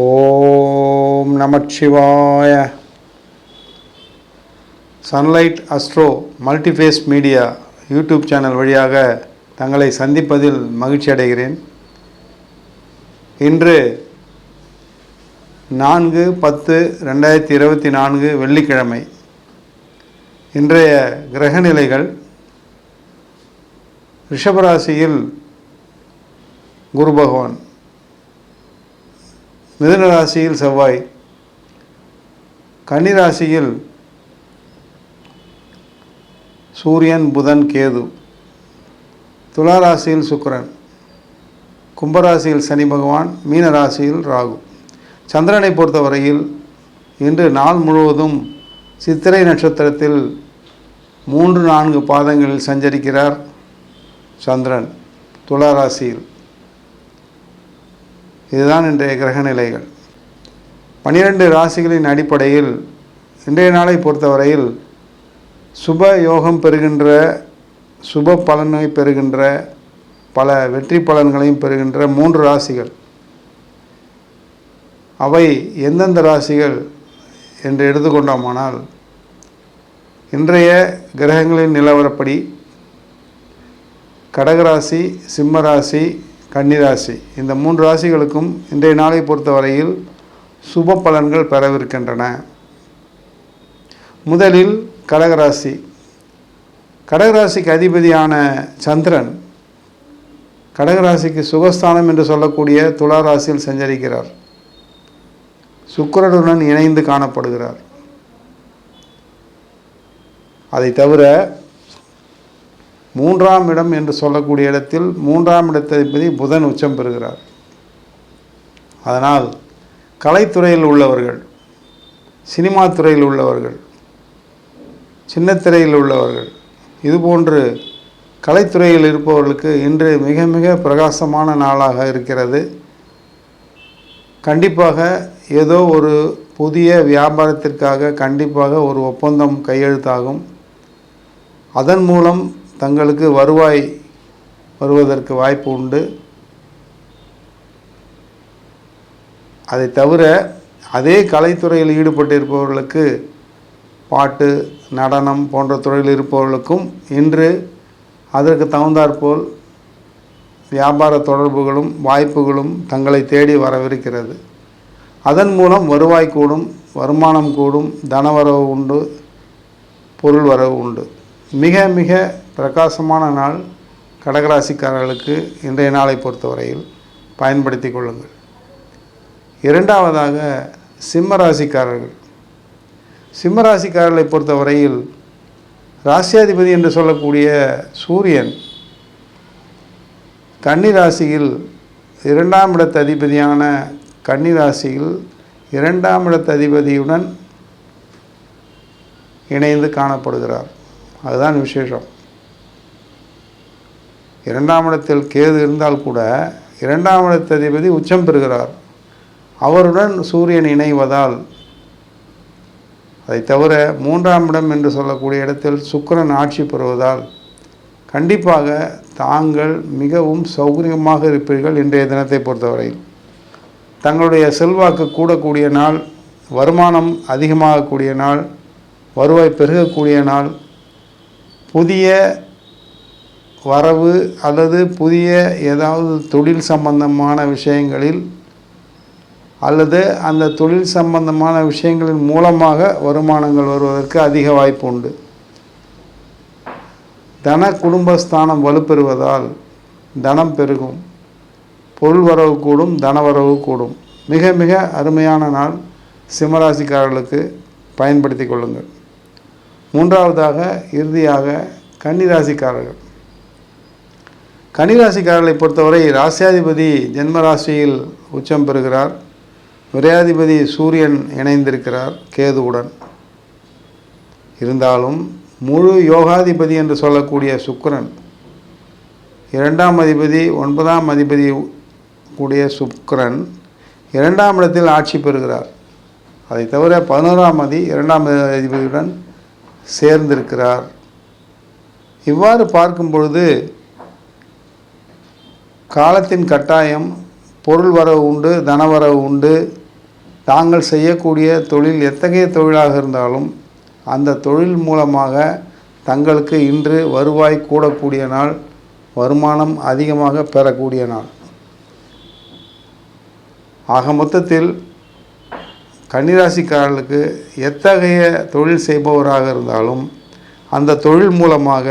ஓம் நமச்சிவாய Sunlight Astro Multiphase Media YouTube channel வழியாக தங்களை சந்திப்பதில் மகிழ்ச்சி அடைகிறேன். இன்று நான்கு பத்து ரெண்டாயிரத்தி இருபத்தி நான்கு வெள்ளிக்கிழமை. இன்றைய கிரகநிலைகள் ரிஷபராசியில் குரு பகவான். மிதுன ராசியில் செவ்வாய். கன்னிராசியில் சூரியன் புதன் கேது. துளாராசியில் சுக்கரன். கும்பராசியில் சனி பகவான் மீனராசியில் ராகு. சந்திரனை பொறுத்தவரையில் இன்று நாள் முழுவதும் சித்திரை நட்சத்திரத்தில் மூன்று நான்கு பாதங்களில் சஞ்சரிக்கிறார் சந்திரன் துளாராசியில். இதுதான் இன்றைய கிரக நிலைகள் பனிரெண்டு ராசிகளின் அடிப்படையில் இன்றைய நாளை பொறுத்தவரையில் சுப யோகம் பெறுகின்ற சுப பலனை பெறுகின்ற பல வெற்றி பலன்களையும் பெறுகின்ற மூன்று ராசிகள். அவை எந்தெந்த ராசிகள் என்று எடுத்துக்கொண்டோமானால் இன்றைய கிரகங்களின் நிலவரப்படி கடகராசி சிம்மராசி கன்னிராசி. இந்த மூன்று ராசிகளுக்கும் இன்றைய நாளை பொறுத்தவரையில் சுப பலன்கள் பெறவிருக்கின்றன. முதலில் கடகராசி. கடகராசிக்கு அதிபதியான சந்திரன் கடகராசிக்கு சுகஸ்தானம் என்று சொல்லக்கூடிய துலா ராசியில் சஞ்சரிக்கிறார். சுக்கரனுடன் இணைந்து காணப்படுகிறார். அதை தவிர மூன்றாம் இடம் என்று சொல்லக்கூடிய இடத்தில் மூன்றாம் இடத்ததிபதி புதன் உச்சம் பெறுகிறார். அதனால் கலைத்துறையில் உள்ளவர்கள் சினிமா துறையில் உள்ளவர்கள் சின்னத்திரையில் உள்ளவர்கள் இதுபோன்று கலைத்துறையில் இருப்பவர்களுக்கு இன்று மிக மிக பிரகாசமான நாளாக இருக்கிறது. கண்டிப்பாக ஏதோ ஒரு புதிய வியாபாரத்திற்காக கண்டிப்பாக ஒரு ஒப்பந்தம் கையெழுத்தாகும். அதன் மூலம் தங்களுக்கு வருவாய் வருவதற்கு வாய்ப்பு உண்டு. அதை தவிர அதே கலைத்துறையில் ஈடுபட்டிருப்பவர்களுக்கு பாட்டு நடனம் போன்ற துறையில் இருப்பவர்களுக்கும் இன்று அதற்கு தகுந்தாற்போல் வியாபார தொடர்புகளும் வாய்ப்புகளும் தங்களை தேடி வரவிருக்கிறது. அதன் மூலம் வருவாய் கூடும் வருமானம் கூடும் தனவரவு உண்டு பொருள் வரவு உண்டு. மிக மிக பிரகாசமான நாள் கடகராசிக்காரர்களுக்கு இன்றைய நாளை பொறுத்தவரையில் பயன்படுத்தி கொள்ளுங்கள். இரண்டாவதாக சிம்மராசிக்காரர்கள். சிம்மராசிக்காரர்களை பொறுத்தவரையில் ராசியாதிபதி என்று சொல்லக்கூடிய சூரியன் கன்னி ராசியில் இரண்டாம் இடத்து அதிபதியான கன்னிராசியில் இரண்டாம் இடத்து அதிபதியுடன் இணைந்து காணப்படுகிறார். அதுதான் விசேஷம். இரண்டாம் இடத்தில் கேது இருந்தால் கூட இரண்டாம் இடத்த அதிபதி உச்சம் பெறுகிறார். அவருடன் சூரியன் இணைவதால் அதை தவிர மூன்றாம் இடம் என்று சொல்லக்கூடிய இடத்தில் சுக்கிரன் ஆட்சி பெறுவதால் கண்டிப்பாக தாங்கள் மிகவும் சௌகரியமாக இருப்பீர்கள் இன்றைய தினத்தை பொறுத்தவரையில். தங்களுடைய செல்வாக்கு கூடக்கூடிய நாள் வருமானம் அதிகமாகக்கூடிய நாள் வருவாய் பெருகக்கூடிய நாள் புதிய வரவு அல்லது புதிய ஏதாவது தொழில் சம்பந்தமான விஷயங்களில் அல்லது அந்த தொழில் சம்பந்தமான விஷயங்களின் மூலமாக வருமானங்கள் வருவதற்கு அதிக வாய்ப்பு உண்டு. தன குடும்பஸ்தானம் வலுப்பெறுவதால் தனம் பெருகும். பொருள் வரவு கூடும் தனவரவு கூடும். மிக மிக அருமையான நாள் சிம்மராசிக்காரர்களுக்கு. பயன்படுத்தி கொள்ளுங்கள். மூன்றாவதாக இறுதியாக கன்னிராசிக்காரர்கள். கனிராசிக்காரர்களை பொறுத்தவரை ராசியாதிபதி ஜென்மராசியில் உச்சம் பெறுகிறார். விரையாதிபதி சூரியன் இணைந்திருக்கிறார் கேதுவுடன். இருந்தாலும் முழு யோகாதிபதி என்று சொல்லக்கூடிய சுக்கரன் இரண்டாம் அதிபதி ஒன்பதாம் அதிபதி கூடிய சுக்கரன் இரண்டாம் இடத்தில் ஆட்சி பெறுகிறார். அதை தவிர பதினோராம் அதி இரண்டாம் அதிபதியுடன் சேர்ந்திருக்கிறார். இவ்வாறு பார்க்கும் பொழுது காலத்தின் கட்டாயம் பொருள் வரவு உண்டு தனவரவு உண்டு. தாங்கள் செய்யக்கூடிய தொழில் எத்தகைய தொழிலாக இருந்தாலும் அந்த தொழில் மூலமாக தங்களுக்கு இன்று வருவாய் கூடக்கூடிய நாள் வருமானம் அதிகமாக பெறக்கூடிய நாள். ஆக மொத்தத்தில் கன்னிராசிக்காரர்களுக்கு எத்தகைய தொழில் செய்பவராக இருந்தாலும் அந்த தொழில் மூலமாக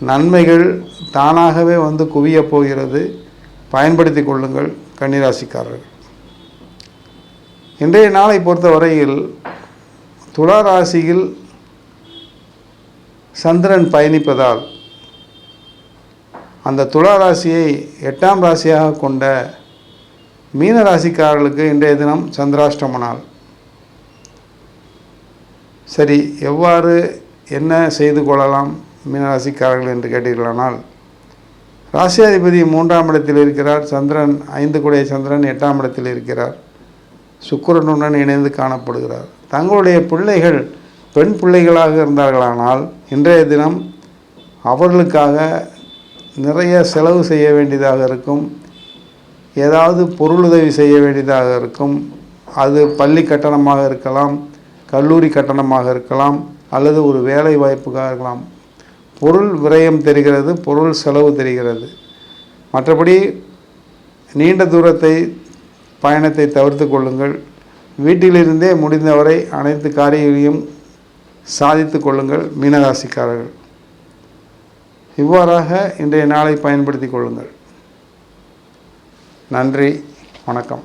நன்மைகள் தானாகவே வந்து குவியப் போகிறது. பயன்படுத்தி கொள்ளுங்கள் கன்னிராசிக்காரர்கள். இன்றைய நாளை பொறுத்தவரையில் துலா ராசியில் சந்திரன் பயணிப்பதால் அந்த துலா ராசியை எட்டாம் ராசியாக கொண்ட மீன ராசிக்காரர்களுக்கு இன்றைய தினம் சந்திராஷ்டம நாள். சரி எவ்வாறு என்ன செய்து கொள்ளலாம்? மீனராசிக்காரர்கள் என்று கேட்டீர்களானால் ராசியாதிபதி மூன்றாம் இடத்தில் இருக்கிறார். சந்திரன் ஐந்து குடைய சந்திரன் எட்டாம் இடத்தில் இருக்கிறார். சுக்கிரனுடன் இணைந்து காணப்படுகிறார். தங்களுடைய பிள்ளைகள் பெண் பிள்ளைகளாக இருந்தார்களானால் இன்றைய தினம் அவர்களுக்காக நிறைய செலவு செய்ய வேண்டியதாக இருக்கும். ஏதாவது பொருளுதவி செய்ய வேண்டியதாக இருக்கும். அது பள்ளி கட்டணமாக இருக்கலாம் கல்லூரி கட்டணமாக இருக்கலாம் அல்லது ஒரு வேலை வாய்ப்புக்காக இருக்கலாம். பொருள் விரயம் தெரிகிறது பொருள் செலவு தெரிகிறது. மற்றபடி நீண்ட தூரத்தை பயணத்தை தவிர்த்து கொள்ளுங்கள். வீட்டிலிருந்தே முடிந்தவரை அனைத்து காரியங்களையும் சாதித்து கொள்ளுங்கள் மீனராசிக்காரர்கள். இவ்வாறாக இன்றைய நாளை பயன்படுத்தி கொள்ளுங்கள். நன்றி வணக்கம்.